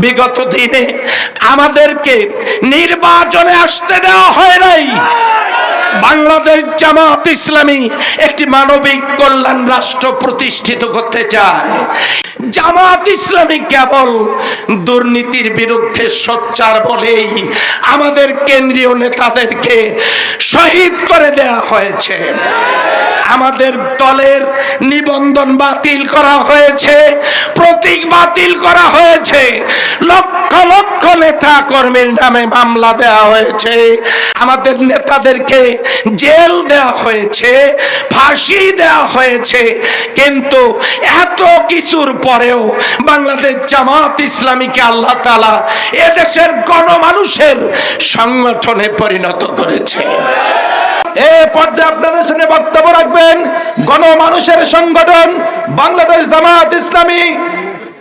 বিগত দিনে আমাদেরকে নির্বাচনে আসতে দেওয়া হয় নাই। বাংলাদেশ জামাত ইসলামী একটি মানবিক কল্যাণ রাষ্ট্র প্রতিষ্ঠিত করতে চায়। জামাত ইসলামী কেবল দুর্নীতির বিরুদ্ধে সোচ্চার বলেই আমাদের কেন্দ্রীয় নেতাদেরকে শহীদ করে দেয়া হয়েছে। আমাদের দলের নিবন্ধন বাতিল করা হয়েছে, প্রতীক বাতিল করা হয়েছে, লক্ষ লক্ষ নেতা কর্মীর নামে মামলা দেওয়া হয়েছে। আমাদের নেতাদেরকে জেল দেওয়া হয়েছে, ফাঁসি দেওয়া হয়েছে। কিন্তু এত কিছুর পরেও বাংলাদেশ জামাত ইসলামীকে আল্লাহ তালা এদেশের গণমানুষের সংগঠনে পরিণত করেছে। বক্তব্য রাখবেন, গণমানুষের সংগঠন বাংলাদেশ জামাত ইসলামী,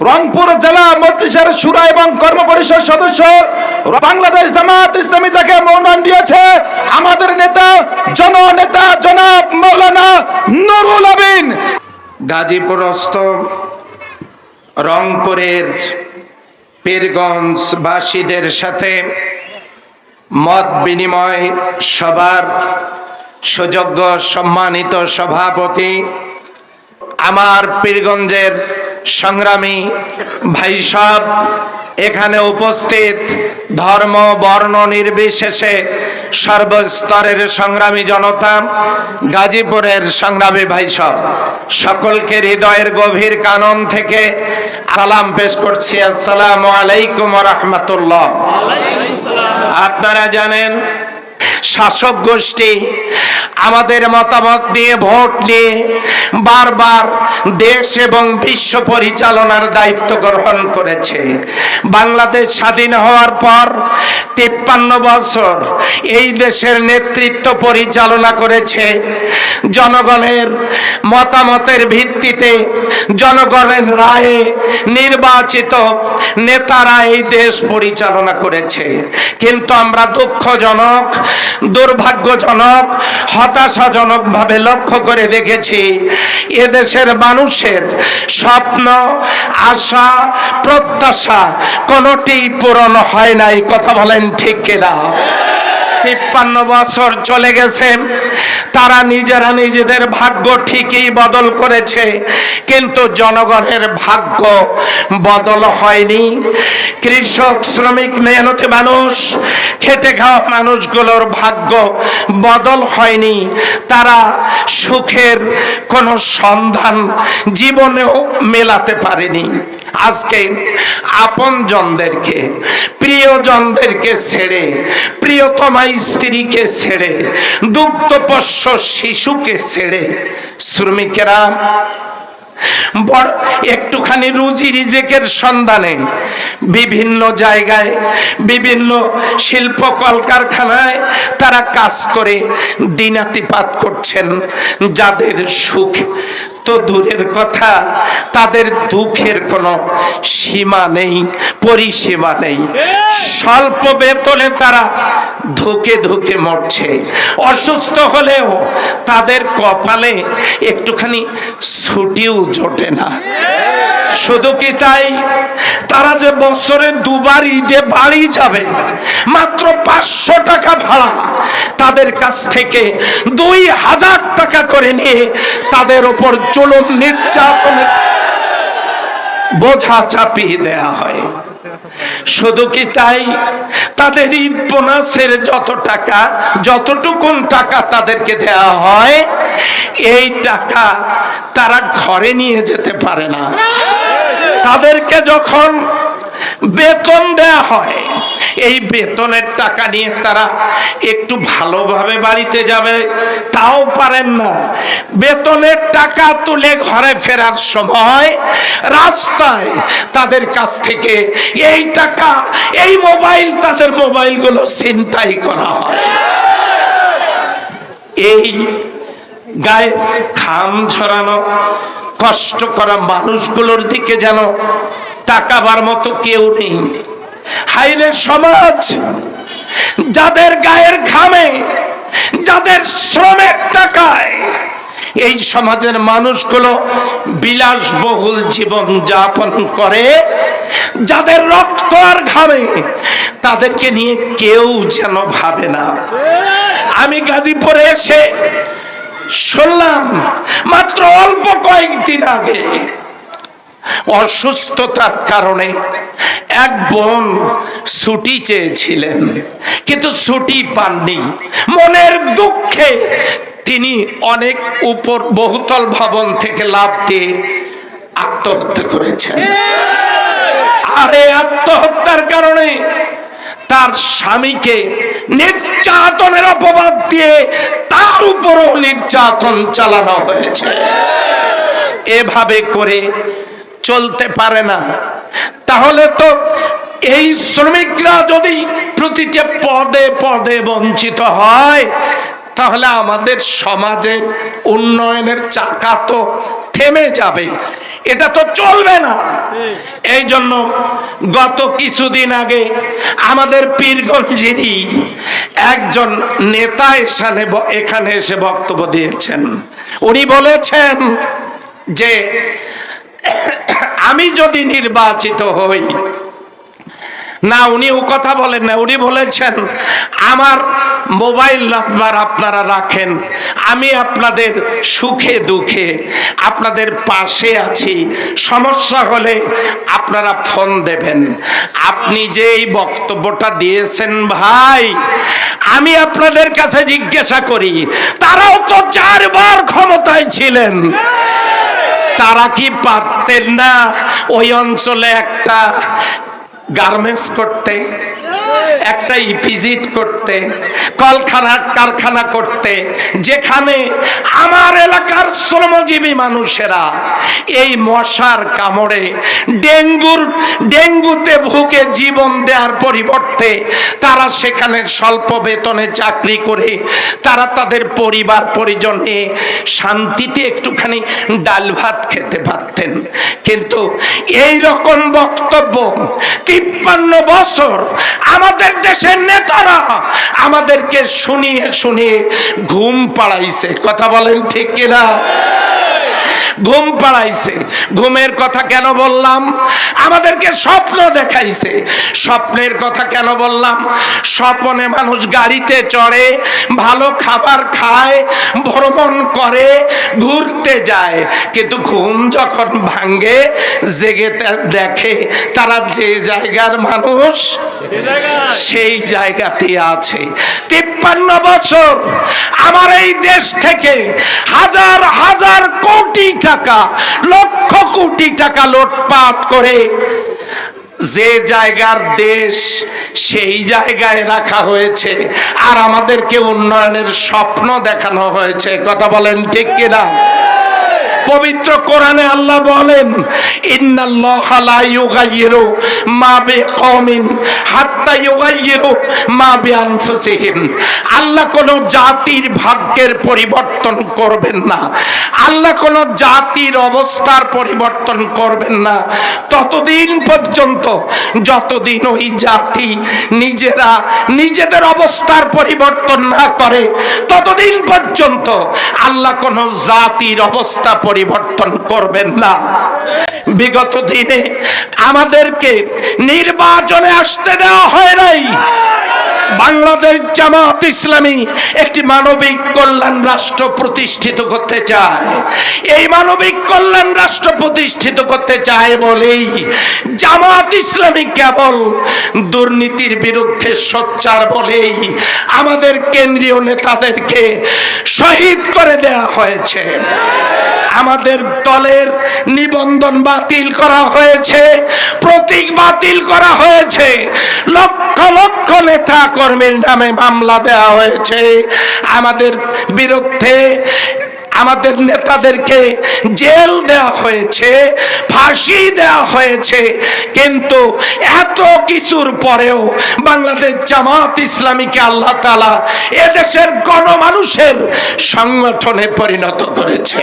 রংপুর জেলা মন্ত্রিসের সুরা এবং কর্ম সদস্য, বাংলাদেশ জামাত ইসলামী যাকে নেতা জননেতা জনাব মৌলানা নুরুল আমিন। গাজীপুরস্থ রংপুরের পীরগঞ্জবাসীদের সাথে মত বিনিময় সবার সুযোগ্য সম্মানিত সভাপতি, আমার পীরগঞ্জের সংগ্রামী ভাই সব এখানে উপস্থিত ধর্ম, বর্ণ নির্বিশেষে সর্বস্তরের সংগ্রামী জনতা, গাজীপুরের সংগ্রামী ভাই সব। সকলকে হৃদয়ের গভীর কানন থেকে সালাম পেশ করছি। আসসালামু আলাইকুম রহমতুল্লাহ। আপনারা জানেন শাসক গোষ্ঠী, আমাদের মতামত দিয়ে ভোট নিয়ে বারবার দেশ এবং বিশ্ব পরিচালনার দায়িত্ব গ্রহণ করেছে। বাংলাদেশ স্বাধীন হওয়ার পর তিপ্পান্ন বছর এই দেশের নেতৃত্ব পরিচালনা করেছে। জনগণের মতামতের ভিত্তিতে জনগণের রায়ে নির্বাচিত নেতারা এই দেশ পরিচালনা করেছে। কিন্তু আমরা দুঃখজনক দুর্ভাগ্যজনক, হতাশাজনক ভাবে লক্ষ্য করে দেখেছি, এদেশের মানুষের স্বপ্ন, আশা, প্রত্যাশা কোনোটি পূরণ হয় নাই, কথা বলেন ঠিক কিনা? তিপ্পান্ন বছর চলে গেছে। তারা নিজেরা নিজেদের ভাগ্য ঠিকই বদল করেছে। কিন্তু জনগণের ভাগ্য বদল হয়নি। কৃষক, শ্রমিক, মেহনতি মানুষ, খেটে খাওয়া মানুষগুলোর ভাগ্য বদল হয়নি। তারা সুখের কোনো সন্ধান জীবনেও মেলাতে পারেনি। আজকে আপনজনদেরকে, প্রিয়জনদেরকে ছেড়ে প্রিয়তমা স্ত্রীকে ছেড়ে দুগ্ধপোষ্য শিশুকে ছেড়ে, শ্রমিকেরা বড়, একটুখানি রুজি রিজেকের সন্ধানে বিভিন্ন জায়গায়, বিভিন্ন শিল্প কলকারখানায় তারা কাজ করে দিনাতিপাত করছেন যাদের সুখ। দূরের কথা। তাদের দুঃখের কোনো সীমা নেই, পরিসীমা নেই। স্বল্প বেতনে তারা ধুকে ধুকে মরছে। অসুস্থ হলেও তাদের কপালে একটুখানি ছুটিও জোটে না। শুধু কি তাই? তারা যে বছরে দুবার ঈদে বাড়ি যাবে, মাত্র পাঁচশো টাকা ভাড়া, তাদের কাছ থেকে দুই হাজার টাকা করে নিয়ে তাদের ওপর চলন নির্যাতনের বোঝা চাপিয়ে দেয়া হয়। শুধু কি তাই? তাদের ঈদ বোনাসের যত টাকা, যতটুকুন টাকা তাদেরকে দেয়া হয়, এই টাকা তারা ঘরে নিয়ে যেতে পারে না। তাদেরকে যখন বেতন দেয়া হয়। এই বেতনের টাকা নিয়ে তারা একটু ভালোভাবে বাড়িতে যাবে, তাও পারেন না। বেতনের টাকা তুলে ঘরে ফেরার সময় রাস্তায় তাদের কাছ থেকে এই টাকা, এই মোবাইল, তাদের মোবাইলগুলো ছিনতাই করা হয়। এই গায়ে খাম ঝরানো, কষ্ট করা মানুষগুলোর দিকে যেন তাকাবার মতো কেউ নেই। হাইরে সমাজ, যাদের গায়ের ঘামে, যাদের শ্রমের টাকায়, এই সমাজের মানুষগুলো বিলাসবহুল জীবন যাপন করে, যাদের রক্ত আর ঘামে, তাদেরকে নিয়ে কেউ যেন ভাবে না। আমি গাজীপুরে এসে শুনলাম, মাত্র অল্প কয়েকদিন আগে অসুস্থতার কারণে এক বোন ছুটি চেয়েছিলেন, কিন্তু ছুটি পাননি। মনের দুঃখে তিনি অনেক উপর বহুতল ভবন থেকে লাভ দিয়ে আত্মহত্যা করেছেন। আর এই আত্মহত্যার কারণে তার স্বামীকে নির্যাতনের অপবাদ দিয়ে তার উপরও নির্যাতন চালানো হয়েছে। এভাবে করে চলতে পারে না। তাহলে তো এই শ্রমিকরা যদি প্রতিটা পদে পদে বঞ্চিত হয়, তাহলে আমাদের সমাজের উন্নয়নের চাকা তো থেমে যাবে। এটা তো চলবে না। এই জন্য গত কিছুদিন আগে আমাদের পীরগঞ্জেরই একজন নেতা এখানে এখানে এসে বক্তব্য দিয়েছেন। উনি বলেছেন যে আমি যদি নির্বাচিত হই, না, উনি ও কথা বলেন না, উনি বলেছেন, আমার মোবাইল নাম্বার আপনারা রাখেন, আমি আপনাদের সুখে দুঃখে আপনাদের পাশে আছি, সমস্যা হলে আপনারা ফোন দেবেন। আপনি যে এই বক্তব্যটা দিয়েছেন ভাই, আমি আপনাদের কাছে জিজ্ঞাসা করি, তারাও তো চারবার ক্ষমতায় ছিলেন। তারা কি পারতেন না? ওই অঞ্চলে একটা গার্মেন্টস করতে, একটা ইপিজিট করতে, কলখানা, কারখানা করতে, যেখানে আমার এলাকার শ্রমজীবী মানুষেরা এই মশার কামড়ে ডেঙ্গুর, ডেঙ্গুতে ভুগে জীবন দেওয়ার পরিবর্তে তারা সেখানে স্বল্প বেতনে চাকরি করে, তারা তাদের পরিবার, পরিজন শান্তিতে একটুখানি ডাল ভাত খেতে পারতেন। কিন্তু এই রকম বক্তব্য তিপ্পান্ন বছর আমাদের দেশের নেতারা আমাদেরকে শুনিয়ে শুনিয়ে ঘুম পাড়াইছে। কথা বলেন ঠিক কিনা? ঘুম পাড়াইছে। ঘুমের কথা কেন বললাম? আমাদেরকে স্বপ্ন দেখাইছে। স্বপ্নের কথা কেন বললাম? স্বপনে মানুষ গাড়িতে চড়ে, ভালো খাবার খায়, ভ্রমণ করে, ঘুরতে যায়। কিন্তু ঘুম যখন ভাঙ্গে জেগে দেখে তারা যে জায়গার মানুষ, সেই জায়গাতে আছে। তিপ্পান্ন বছর আমার এই দেশ থেকে হাজার হাজার কোটি টাকা, লক্ষ কোটি টাকা লোটপাট করে। যে জায়গার দেশ, সেই জায়গায় রাখা হয়েছে। আর আমাদেরকে উন্নয়নের স্বপ্ন দেখানো হয়েছে। কথা বলেন ঠিক কিনা? পবিত্র কোরআনে আল্লাহ বলেন আল্লাহ কোন জাতির ভাগ্যের পরিবর্তন করবেন না। আল্লাহ কোন জাতির অবস্থার পরিবর্তন করবেন না। ততদিন পর্যন্ত যতদিন ওই জাতি নিজেরা নিজেদের অবস্থার পরিবর্তন না করে, ততদিন পর্যন্ত আল্লাহ কোন জাতির অবস্থা পরিবর্তন করবেন না। বিগত দিনে আমাদেরকে নির্বাচনে আসতে দেওয়া হয় নাই। বাংলাদেশ জামাত ইসলামী একটি মানবিক কল্যাণ রাষ্ট্র প্রতিষ্ঠিত করতে চায়। এই মানবিক কল্যাণ রাষ্ট্র প্রতিষ্ঠিত করতে চায় বলেই জামাত ইসলামী কেবল দুর্নীতির বিরুদ্ধে সোচ্চার বলেই আমাদের কেন্দ্রীয় নেতাদেরকে শহীদ করে দেয়া হয়েছে। আমাদের দলের নিবন্ধন বাতিল করা হয়েছে, প্রতীক বাতিল করা হয়েছে, লক্ষ লক্ষ নেতা কর্মীর নামে মামলা দেওয়া হয়েছে। আমাদের বিরুদ্ধে আমাদের নেতাদেরকে জেল দেওয়া হয়েছে, ফাঁসি দেওয়া হয়েছে। কিন্তু এত কিছুর পরেও বাংলাদেশ জামাত ইসলামীকে আল্লাহ তালা এদেশের গণমানুষের সংগঠনে পরিণত করেছে।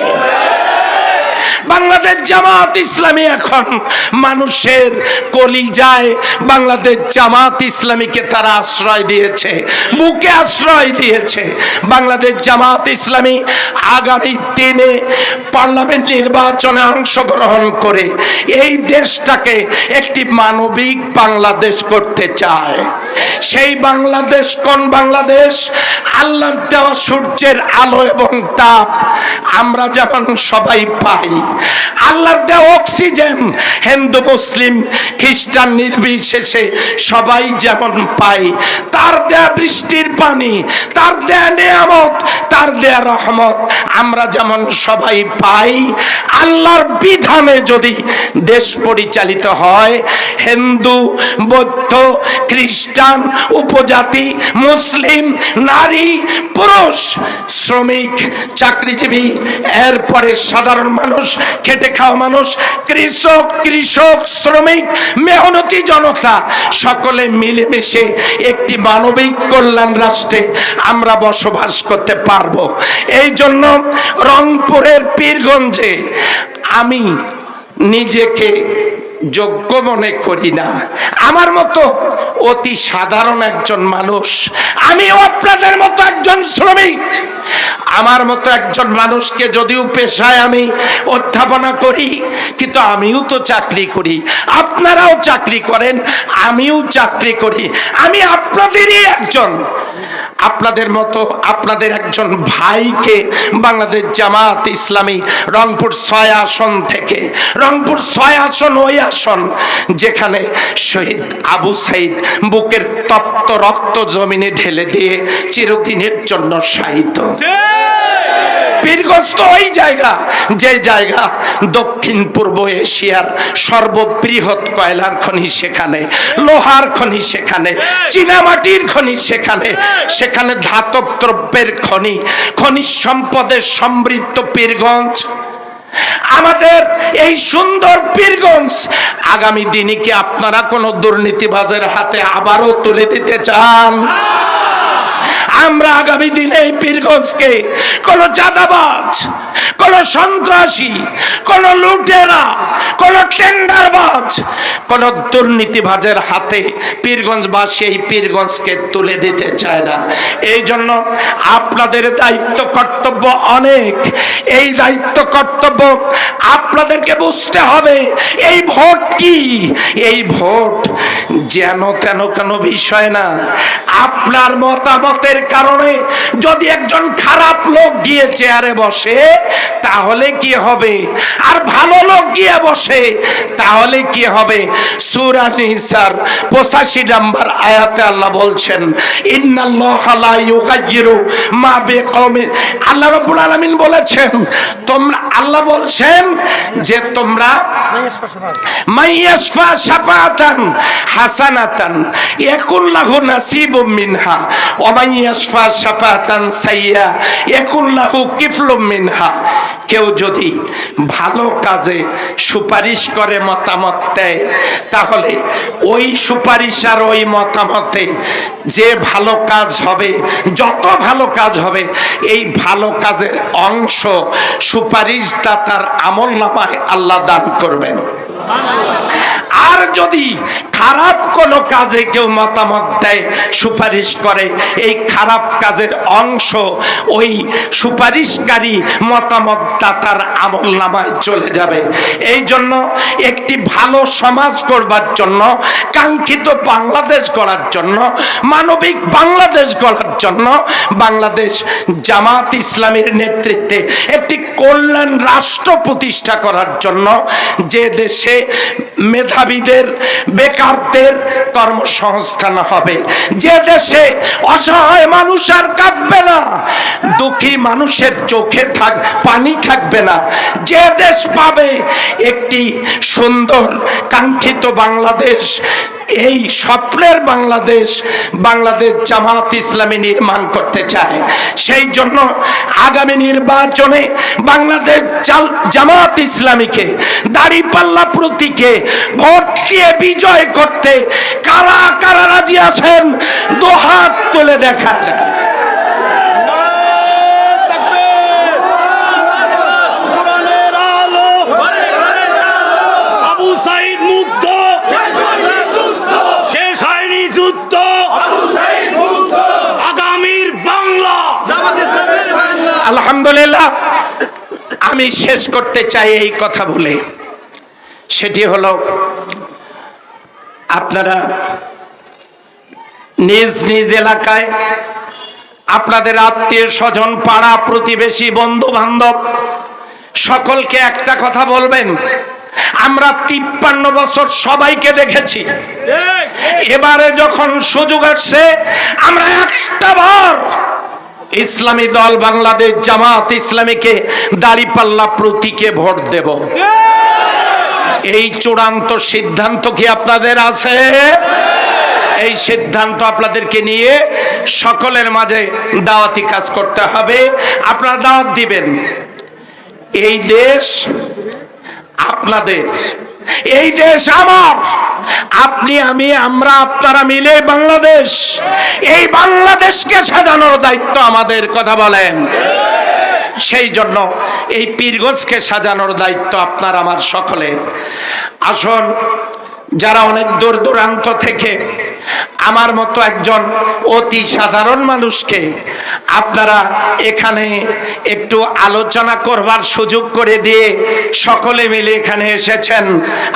বাংলাদেশ জামাত ইসলামী এখন মানুষের কলিজায় বাংলাদেশ জামাত ইসলামীকে তারা আশ্রয় দিয়েছে, বুকে আশ্রয় দিয়েছে। বাংলাদেশ জামাত ইসলামী আগামী দিনে পার্লামেন্ট নির্বাচনে অংশগ্রহণ করে এই দেশটাকে একটি মানবিক বাংলাদেশ করতে চায়। সেই বাংলাদেশ কোন বাংলাদেশ? আল্লাহর দেওয়া সূর্যের আলো এবং তাপ আমরা যেমন সবাই পাই আল্লাহর দেওয়া অক্সিজেন হিন্দু, মুসলিম, খ্রিস্টান নির্বিশেষে সবাই যেমন পায়, তার দেয়া বৃষ্টির পানি, তার দেয়া নিয়ামত, তার দেয়া রহমত আমরা যেমন সবাই পাই, আল্লাহর বিধানে যদি দেশ পরিচালিত হয়, হিন্দু, বৌদ্ধ, খ্রিস্টান, উপজাতি, মুসলিম, নারী, পুরুষ, শ্রমিক, চাকরিজীবী, এরপরে সাধারণ মানুষ খেটে খাওয়া মানুষ, কৃষক কৃষক, শ্রমিক, মেহনতি জনতা, সকলে মিলেমিশে একটি মানবিক কল্যাণ রাষ্ট্রে আমরা বসবাস করতে পারব। এই জন্য রংপুরের পীরগঞ্জে আমি নিজেকে যোগ্য মনে করি না। আমার মতো অতি সাধারণ একজন মানুষ, আমিও আপনাদের মতো একজন শ্রমিক। আমার মতো একজন মানুষকে যদিও পেশায় আমি অধ্যাপনা করি, কিন্তু আমিও তো চাকরি করি। আপনারাও চাকরি করেন, আমিও চাকরি করি। আমি আপনাদেরই একজন। আপনাদের মতো আপনাদের একজন ভাইকে বাংলাদেশ জামাত ইসলামী রংপুর ছয় আসন থেকে, রংপুর ছয় আসন ওই আসন যেখানে শহীদ আবু সাইদ বুকের তপ্ত রক্ত জমিনে ঢেলে দিয়ে চিরদিনের জন্য সাহিত্য পীরগস্ত ওই জায়গা যে জায়গা দক্ষিণ পূর্ব এশিয়ার সর্ববৃহৎ কয়লার খনি সেখানে লোহার খনি সেখানে চীনামাটির খনি সেখানে সেখানে ধাতব দ্রব্যের খনি খনিজ সম্পদের সমৃদ্ধ পীরগঞ্জ। আমাদের এই সুন্দর পীরগঞ্জ আগামী দিনে কি আপনারা কোনো দুর্নীতিবাজের হাতে আবারও তুলে দিতে চান? আমরা আগামী দিনে এই পীরগঞ্জকে কোন চাঁদাবাজ কোন সন্ত্রাসী, কোন লুটেরা, কোন টেন্ডারবাজ, কোন দুর্নীতিবাজের হাতে পীরগঞ্জবাসী এই পীরগঞ্জকে তুলে দিতে চায় না। এই জন্য আপনাদের দায়িত্ব কর্তব্য অনেক। এই দায়িত্ব কর্তব্য আপনাদেরকে বুঝতে হবে, এই ভোট কি? এই ভোট যেন তেন কোনো বিষয় না। আপনার মতামতের কারণে যদি একজন খারাপ লোক গিয়ে চেয়ারে বসে তাহলে কি হবে? আর ভালো লোক গিয়ে বসে, তাহলে কি হবে? সূরা নিসার 85 নাম্বার আয়াতে আল্লাহ বলছেন মা আল্লাহ রাব্বুল আলামিন বলেছেন, তোমরা আল্লাহ বলছেন যে তোমরা হাসানাতান ইয়াকুল্লাহু নাসিবুম মিনহা, ওয়া মাইয়াশফা শাফাতান সাইয়্যা ইয়াকুল্লাহু কিফলুম মিনহা। কেউ যদি ভালো কাজে সুপারিশ করে মতামত দেয়, তাহলে ওই সুপারিশ আর ওই মতামতে যে ভালো কাজ হবে, যত ভালো কাজ হবে, এই ভালো কাজের অংশ সুপারিশদাতার আমল নামায় আল্লাহ দান করবেন। আর যদি খারাপ কোনো কাজে কেউ মতামত দেয়, সুপারিশ করে, এই খারাপ কাজের অংশ ওই সুপারিশকারী মতামত দাতার আমল নামায় চলে যাবে। এই জন্য একটি ভালো সমাজ করবার জন্য, কাঙ্ক্ষিত বাংলাদেশ গড়ার জন্য, মানবিক বাংলাদেশ গড়ার জন্য বাংলাদেশ জামাত ইসলামের নেতৃত্বে একটি কল্যাণ রাষ্ট্র প্রতিষ্ঠা করার জন্য যে দেশে মেধাবীদের বেকারদের কর্মসংস্থান হবে। যে দেশে অসহায় মানুষ আর কাঁদবে না, দুঃখী মানুষের চোখে থাক, পানি থাকবে না। যে দেশ পাবে একটি সুন্দর, কাঙ্ক্ষিত বাংলাদেশ এই স্বপ্নের বাংলাদেশ বাংলাদেশ জামাত ইসলামী নির্মাণ করতে চায়। সেই জন্য আগামী নির্বাচনে বাংলাদেশ জামাত ইসলামীকে, দাড়িপাল্লা প্রতীকে ভোট দিয়ে বিজয় করতে কারা কারা রাজি আছেন দোহাত তুলে দেখা আলহামদুলিল্লাহ। আমি শেষ করতে চাই এই কথা বলে। সেটি হলো আপনারা নিজ নিজ এলাকায় আপনাদের আত্মীয় স্বজন পাড়া প্রতিবেশী বন্ধু বান্ধব সকলকে একটা কথা বলবেন আমরা তিপ্পান্ন বছর সবাইকে দেখেছি। এবারে যখন সুযোগ আসছে আমরা একটা বার ইসলামী দল বাংলাদেশ জামাত ইসলামীকে দাড়িপাল্লা প্রতীকে ভোট দেব। এই চূড়ান্ত সিদ্ধান্ত কি আপনাদের আছে? এই সিদ্ধান্ত আপনাদেরকে নিয়ে সকলের মাঝে দাওয়াতি কাজ করতে হবে। আপনারা দাওয়াত দিবেন। এই দেশ আপনাদের, এই দেশ আমার। আপনি, আমি, আমরা, আপনারা মিলে বাংলাদেশ। এই বাংলাদেশকে সাজানোর দায়িত্ব আমাদের, কথা বলেন। সেই জন্য এই পীরগঞ্জকে সাজানোর দায়িত্ব আপনার, আমার সকলের। আসুন, যারা অনেক দূর দূরান্ত থেকে আমার মতো একজন অতি সাধারণ মানুষকে আপনারা এখানে একটু আলোচনা করবার সুযোগ করে দিয়ে সকলে মিলে এখানে এসেছেন।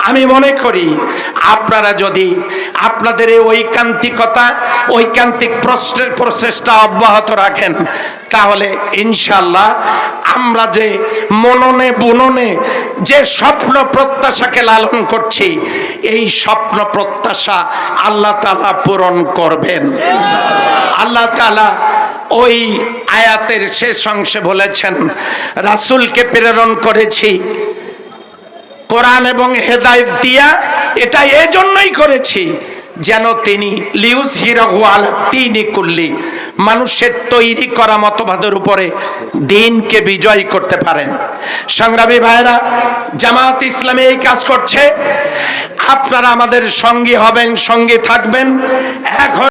আমি মনে করি আপনারা যদি আপনাদের এই ঐকান্তিকতা, ঐকান্তিক প্রশ্নের প্রচেষ্টা অব্যাহত রাখেন, তাহলে ইনশাল্লাহ আমরা যে মননে বুননে যে স্বপ্ন প্রত্যাশাকে লালন করছি, এই স্বপ্ন প্রত্যাশা আল্লাহ তালা পূরণ করবেন। আল্লাহ তালা ওই আয়াতের শেষ অংশে বলেছেন, রাসুলকে প্রেরণ করেছি, কোরআন এবং হেদায়ত দিয়া এটা এজন্যই করেছি। যেন তিনি লিউজ লিউস হিরাহুয়াল তিনি করলি মানুষের তৈরি করা মতবাদের উপরে দিনকে বিজয় করতে পারেন। সংগ্রামী ভাইরা জামাত ইসলামী এই কাজ করছে। আপনারা আমাদের সঙ্গী হবেন, সঙ্গী থাকবেন। এক